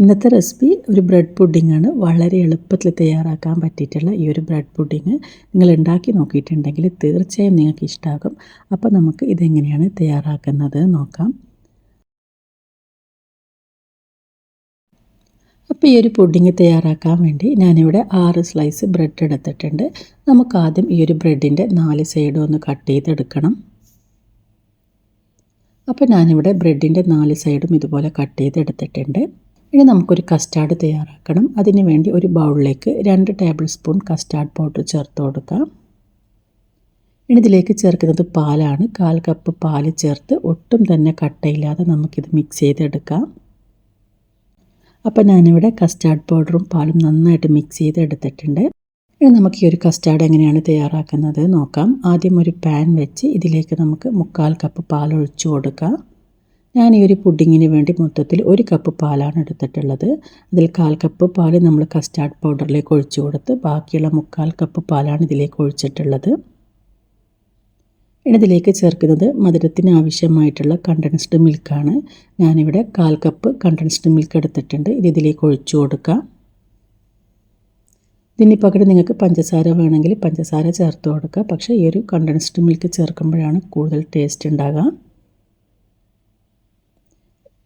ഇന്നത്തെ റെസിപ്പി ഒരു bread pudding ആണ്. വളരെ എളുപ്പത്തിൽ തയ്യാറാക്കാൻ പറ്റിയിട്ടുള്ള ഈ ഒരു ബ്രെഡ് പുഡിങ് നിങ്ങൾ ഉണ്ടാക്കി നോക്കിയിട്ടുണ്ടെങ്കിൽ തീർച്ചയായും നിങ്ങൾക്ക് ഇഷ്ടമാകും അപ്പോൾ നമുക്ക് ഇതെങ്ങനെയാണ് തയ്യാറാക്കുന്നത് നോക്കാം. അപ്പോൾ ഈ ഒരു പുഡിങ് തയ്യാറാക്കാൻ വേണ്ടി ഞാനിവിടെ ആറ് സ്ലൈസ് ബ്രെഡ് എടുത്തിട്ടുണ്ട്. നമുക്ക് ആദ്യം ഈ ഒരു ബ്രെഡിന്റെ നാല് സൈഡും ഒന്ന് കട്ട് ചെയ്തെടുക്കണം. അപ്പോൾ ഞാനിവിടെ ബ്രെഡിന്റെ നാല് സൈഡും ഇതുപോലെ കട്ട് ചെയ്തെടുത്തിട്ടുണ്ട്. ഇനി നമുക്കൊരു കസ്റ്റാർഡ് തയ്യാറാക്കണം. അതിന് വേണ്ടി ഒരു ബൗളിലേക്ക് രണ്ട് ടേബിൾ സ്പൂൺ കസ്റ്റാർഡ് പൗഡർ ചേർത്ത് കൊടുക്കാം. ഇനി ഇതിലേക്ക് ചേർക്കുന്നത് പാലാണ്. കാൽ കപ്പ് പാൽ ചേർത്ത് ഒട്ടും തന്നെ കട്ടയില്ലാതെ നമുക്കിത് മിക്സ് ചെയ്തെടുക്കാം. അപ്പോൾ ഞാനിവിടെ കസ്റ്റാർഡ് പൗഡറും പാലും നന്നായിട്ട് മിക്സ് ചെയ്തെടുത്തിട്ടുണ്ട്. ഇനി നമുക്ക് ഈ ഒരു കസ്റ്റാർഡ് എങ്ങനെയാണ് തയ്യാറാക്കുന്നത് നോക്കാം. ആദ്യം ഒരു പാൻ വെച്ച് ഇതിലേക്ക് നമുക്ക് മുക്കാൽ കപ്പ് പാൽ ഒഴിച്ചു കൊടുക്കാം. ഞാൻ ഈ ഒരു പുഡിങ്ങിന് വേണ്ടി മൊത്തത്തിൽ ഒരു കപ്പ് പാലാണ് എടുത്തിട്ടുള്ളത്. അതിൽ കാൽ കപ്പ് പാൽ നമ്മൾ കസ്റ്റാർഡ് പൗഡറിലേക്ക് ഒഴിച്ചു കൊടുത്ത് ബാക്കിയുള്ള മുക്കാൽ കപ്പ് പാലാണ് ഇതിലേക്ക് ഒഴിച്ചിട്ടുള്ളത്. ഇനി ഇതിലേക്ക് ചേർക്കുന്നത് മധുരത്തിന് ആവശ്യമായിട്ടുള്ള കണ്ടൻസ്ഡ് മിൽക്കാണ് ഞാനിവിടെ കാൽ കപ്പ് കണ്ടൻസ്ഡ് മിൽക്ക് എടുത്തിട്ടുണ്ട്. ഇത് ഇതിലേക്ക് ഒഴിച്ചു കൊടുക്കാം. ഇതിന് പകരം നിങ്ങൾക്ക് പഞ്ചസാര വേണമെങ്കിൽ പഞ്ചസാര ചേർത്ത് കൊടുക്കുക പക്ഷേ ഈ ഒരു കണ്ടൻസ്ഡ് മിൽക്ക് ചേർക്കുമ്പോഴാണ് കൂടുതൽ ടേസ്റ്റ് ഉണ്ടാകുക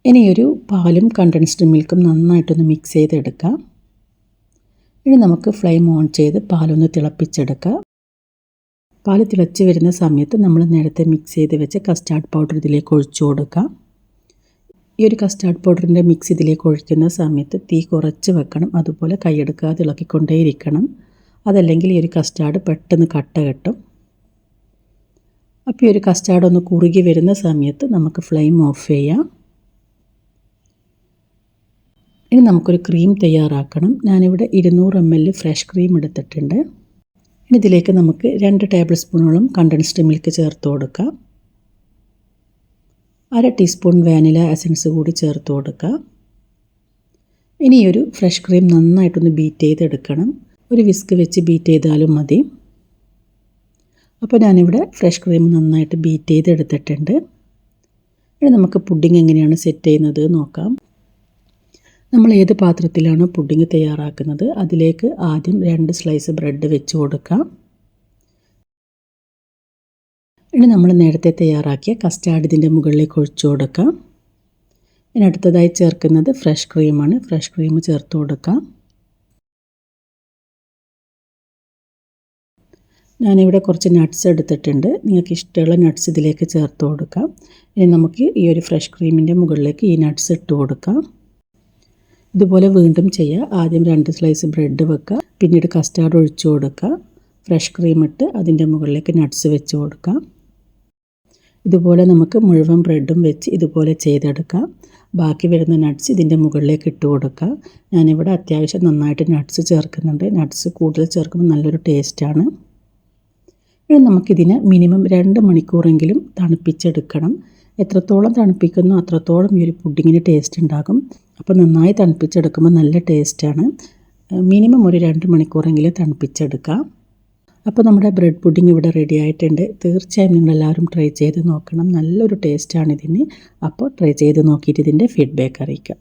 ഇനി ഒരു പാലും കണ്ടൻസ്ഡ് മിൽക്കും നന്നായിട്ടൊന്ന് മിക്സ് ചെയ്തെടുക്കാം. ഇനി നമുക്ക് ഫ്ലെയിം ഓൺ ചെയ്ത് പാലൊന്ന് തിളപ്പിച്ചെടുക്കാം. പാൽ തിളച്ച് വരുന്ന സമയത്ത് നമ്മൾ നേരത്തെ മിക്സ് ചെയ്ത് വെച്ച കസ്റ്റാർഡ് പൗഡർ ഇതിലേക്ക് ഒഴിച്ചു കൊടുക്കാം. ഈ ഒരു കസ്റ്റാർഡ് പൗഡറിന്റെ മിക്സ് ഇതിലേക്ക് ഒഴിക്കുന്ന സമയത്ത് തീ കുറച്ച് വെക്കണം. അതുപോലെ കൈയെടുക്കാതെ ഇളക്കിക്കൊണ്ടേയിരിക്കണം. അതല്ലെങ്കിൽ ഈ ഒരു കസ്റ്റാർഡ് പെട്ടെന്ന് കട്ട കെട്ടും. അപ്പോൾ ഈ ഒരു കസ്റ്റാർഡ് ഒന്ന് കുറുകി വരുന്ന സമയത്ത് നമുക്ക് ഫ്ലെയിം ഓഫ് ചെയ്യാം. ഇനി നമുക്കൊരു ക്രീം തയ്യാറാക്കണം. ഞാനിവിടെ ഇരുന്നൂറ് എം എൽ ഫ്രഷ് ക്രീം എടുത്തിട്ടുണ്ട്. ഇനി ഇതിലേക്ക് നമുക്ക് രണ്ട് ടേബിൾ സ്പൂണോളം കണ്ടൻസ്ഡ് മിൽക്ക് ചേർത്ത് കൊടുക്കാം. അര ടീസ്പൂൺ വാനില എസൻസ് കൂടി ചേർത്ത് കൊടുക്കുക ഇനി ഒരു ഫ്രഷ് ക്രീം നന്നായിട്ടൊന്ന് ബീറ്റ് ചെയ്തെടുക്കണം. ഒരു വിസ്ക് വെച്ച് ബീറ്റ് ചെയ്താലും മതി. അപ്പോൾ ഞാനിവിടെ ഫ്രഷ് ക്രീം നന്നായിട്ട് ബീറ്റ് ചെയ്തെടുത്തിട്ടുണ്ട്. ഇനി നമുക്ക് പുഡിംഗ് എങ്ങനെയാണ് സെറ്റ് ചെയ്യുന്നത് നോക്കാം. നമ്മൾ ഏത് പാത്രത്തിലാണ് പുഡിങ് തയ്യാറാക്കുന്നത് അതിലേക്ക് ആദ്യം രണ്ട് സ്ലൈസ് ബ്രെഡ് വെച്ച് കൊടുക്കാം. ഇനി നമ്മൾ നേരത്തെ തയ്യാറാക്കിയ കസ്റ്റാർഡ് ഇതിന്റെ മുകളിലേക്ക് ഒഴിച്ചു കൊടുക്കാം. ഇനി അടുത്തതായി ചേർക്കുന്നത് ഫ്രഷ് ക്രീമാണ് ഫ്രഷ് ക്രീം ചേർത്ത് കൊടുക്കാം. ഞാനിവിടെ കുറച്ച് നട്ട്സ് എടുത്തിട്ടുണ്ട്. നിങ്ങൾക്ക് ഇഷ്ടമുള്ള നട്ട്സ് ഇതിലേക്ക് ചേർത്ത് കൊടുക്കാം. ഇനി നമുക്ക് ഈ ഒരു ഫ്രഷ് ക്രീമിന്റെ മുകളിലേക്ക് ഈ നട്ട്സ് ഇട്ട് കൊടുക്കാം. ഇതുപോലെ വീണ്ടും ചെയ്യുക ആദ്യം രണ്ട് സ്ലൈസ് ബ്രെഡ് വെക്കുക പിന്നീട് കസ്റ്റാർഡ് ഒഴിച്ചു കൊടുക്കുക ഫ്രഷ് ക്രീം ഇട്ട് അതിന്റെ മുകളിലേക്ക് നട്ട്സ് വെച്ച് കൊടുക്കാം. ഇതുപോലെ നമുക്ക് മുഴുവൻ ബ്രെഡും വെച്ച് ഇതുപോലെ ചെയ്തെടുക്കാം. ബാക്കി വരുന്ന നട്ട്സ് ഇതിന്റെ മുകളിലേക്ക് ഇട്ട് കൊടുക്കുക ഞാനിവിടെ അത്യാവശ്യം നന്നായിട്ട് നട്ട്സ് ചേർക്കുന്നുണ്ട്. നട്ട്സ് കൂടുതൽ ചേർക്കുമ്പോൾ നല്ലൊരു ടേസ്റ്റാണ് ഇനി നമുക്കിതിന് മിനിമം രണ്ട് മണിക്കൂറെങ്കിലും തണുപ്പിച്ചെടുക്കണം. എത്രത്തോളം തണുപ്പിക്കുന്നു അത്രത്തോളം ഈ ഒരു പുഡിങ്ങിന് ടേസ്റ്റ് ഉണ്ടാകും. അപ്പോൾ നന്നായി തണുപ്പിച്ചെടുക്കുമ്പോൾ നല്ല ടേസ്റ്റാണ്. മിനിമം ഒരു രണ്ട് മണിക്കൂറെങ്കിലും തണുപ്പിച്ചെടുക്കാം. അപ്പോൾ നമ്മുടെ ബ്രെഡ് പുഡിംഗ് ഇവിടെ റെഡി ആയിട്ടുണ്ട്. തീർച്ചയായും നിങ്ങളെല്ലാവരും ട്രൈ ചെയ്ത് നോക്കണം. നല്ലൊരു ടേസ്റ്റാണ് ഇതിന്. അപ്പോൾ ട്രൈ ചെയ്ത് നോക്കിയിട്ട് ഇതിന്റെ ഫീഡ്ബാക്ക് അറിയിക്കാം.